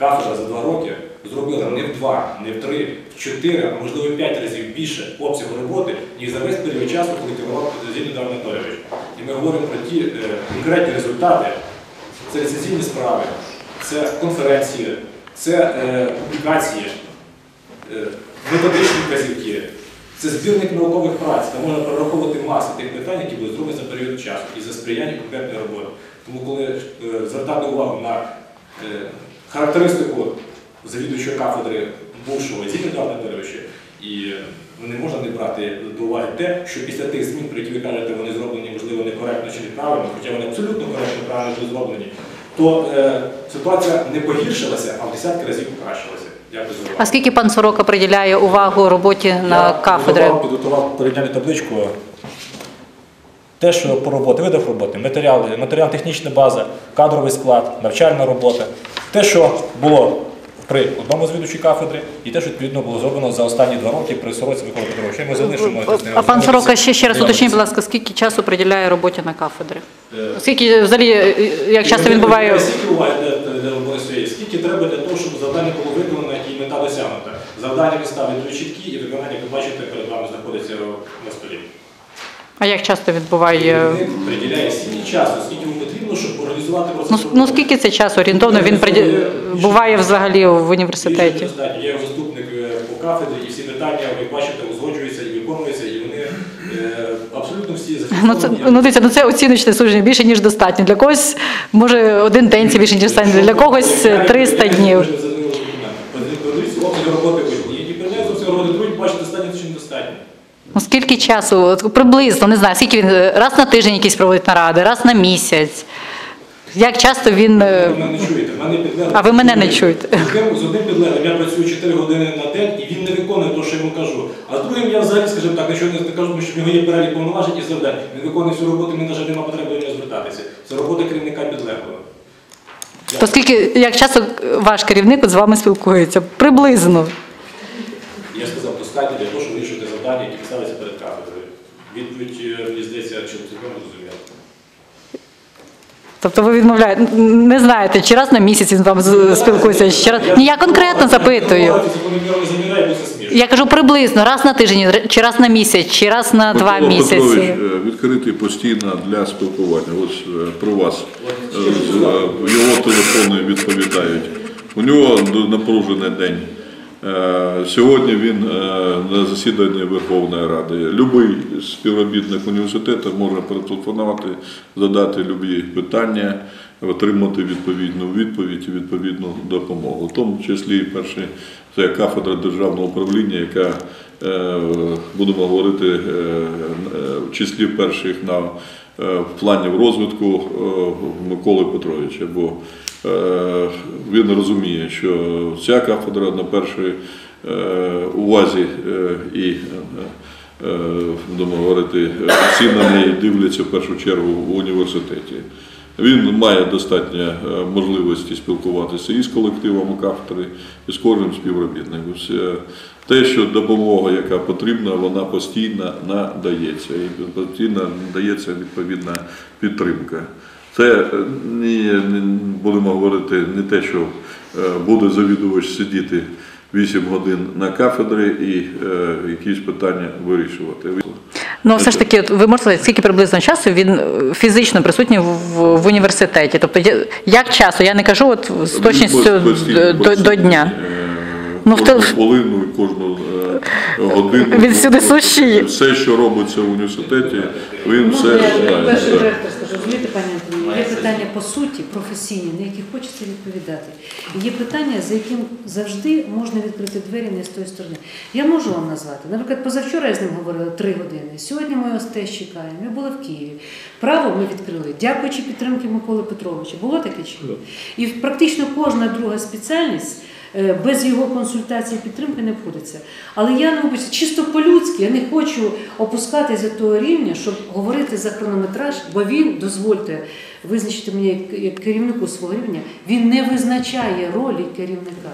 кафедра за два роки зробила не в два, не в три, в чотири, а можливо в п'ять разів більше обсягу роботи, ніж за весь період часу, коли керував Зіндар Анатолійович. І ми говоримо про ті е, конкретні результати. Це рецензійні справи, це конференції, це е, публікації, е, методичні вказівки, це збірник наукових праць, там можна перераховувати масу тих питань, які були зроблені за період часу і за сприяння конкретної роботи. Тому коли е, звертати увагу на е, характеристику завідуючого кафедри бувшого Зініда Анатолійовича, і ну, не можна не брати до уваги те, що після тих змін, про які ви кажете, вони зроблені, можливо, некоректно чи неправильно, хоча вони абсолютно коректно правильно зроблені, то е, ситуація не погіршилася, а в десятки разів покращилася. Дякую за увагу. А скільки пан Сорока приділяє увагу роботі на Я кафедрі? Підготував, підготував порівняльну табличку. Те, що по роботі, видав роботи, матеріали, матеріал-технічна база, кадровий склад, навчальна робота. Те, що було при одному з ведучих кафедри, і те, що відповідно було зроблено за останні два роки при Сороці Миколи Петровича. Ми залишимо А пан Сорока ще, ще раз уточніть, будь ласка, скільки часу приділяє роботі на кафедрі? Е, Скільки взагалі, е, як часто він буває? Скільки буває для, для роботи своєї? Скільки треба для того, щоб завдання було виконано і мета досягнута? Завдання він ставить дуже чіткі, і виконання, як ви бачите, перед вами знаходиться на столі. А як часто відбуває? Керівник приділяє стільки часу, скільки йому потрібно, щоб організувати процес. Ну, с- ну скільки це часу орієнтовно він приді... буває взагалі в університеті? недостатньо. Я заступник е, по кафедрі, і всі питання, ви бачите, узгоджуються і виконуються, і вони е, абсолютно всі Ну це зафіксовані. ну дивіться, ну це оціночне судження більше ніж достатньо. Для когось може один день це більше ніж достатньо, для когось е, 300 днів. Подивіться, роботи видні. Які передають обсяги роботи другі, бачите, достатньо чи недостатньо. Ну скільки часу? Приблизно не знаю, скільки він е, раз на тиждень якісь проводить наради, раз на місяць. Як часто він. е, Ви мене не чуєте. Мене підлеглий- А ви мене не чуєте. З одним- підлеглим я працюю 4 години на день, і він не виконує те, що я йому кажу. А з другим я взагалі, скажімо так, нічого не кажу, тому що в нього є перелік повноважень і завдань. Він виконує всю роботу, мені навіть немає потреби до нього звертатися. Це робота керівника підлеглого. То скільки як часто ваш керівник от з вами спілкується? Приблизно. Я сказав, достатньо для того, щоб вирішити завдання, які ставляться перед кафедрою. Відповідь, е, мені здається, чи цілком зрозуміла. Тобто ви відмовляєте, не знаєте, чи раз на місяць він з вами спілкується, чи раз. Ні, я конкретно запитую. Я не це кажу приблизно раз на тиждень, чи раз на місяць, чи раз на два Микола місяці. Петрович відкритий постійно для спілкування. Ось е, про вас Е, з- е, його телефони відповідають. У нього напружений день. Е, Сьогодні він е, на засіданні Верховної Ради. Любий співробітник університету може протелефонувати, задати любі питання, отримати відповідну відповідь і відповідну допомогу. В тому числі і перший це кафедра державного управління, яка е, будемо говорити е, е, в числі перших на планів розвитку Миколи Петровича. Бо він розуміє, що ця кафедра на першій увазі і будемо говорити, неї дивляться в першу чергу в університеті. Він має достатньо е, можливості спілкуватися і з колективом кафедри, і з кожним співробітником. Все- Те, що допомога, яка потрібна, вона постійно надається. І постійно надається відповідна підтримка. Це е, не, будемо говорити не те, що е, буде завідувач сидіти 8 годин на кафедрі і е, якісь питання вирішувати. Ну, все ж таки, ви можете сказати, скільки приблизно часу він е, фізично присутній в, в, університеті? Тобто, як часу? Я не кажу от з точністю до, до, дня. е, Ну, в тел- хвилину, кожну е, годину. Він всюди сущий. Все, що робиться в університеті, він все знає. перший Так. директор скажу, розумієте, пані Антоніна, є питання по суті, професійні, на які хочеться відповідати. Є питання, за яким завжди можна відкрити двері не з тої сторони. Я можу вам назвати. Наприклад, позавчора я з ним говорила три години. Сьогодні ми ось теж чекаємо. Ми були в Києві. Право ми відкрили, дякуючи підтримки Миколи Петровича. Було таке чи ні? І практично кожна друга спеціальність. е, Без його консультації і підтримки не входиться. Але я не вибачте, чисто по-людськи, я не хочу опускатися до того рівня, щоб говорити за хронометраж, бо він, дозвольте визначити мені як, як керівнику свого рівня, він не визначає ролі керівника.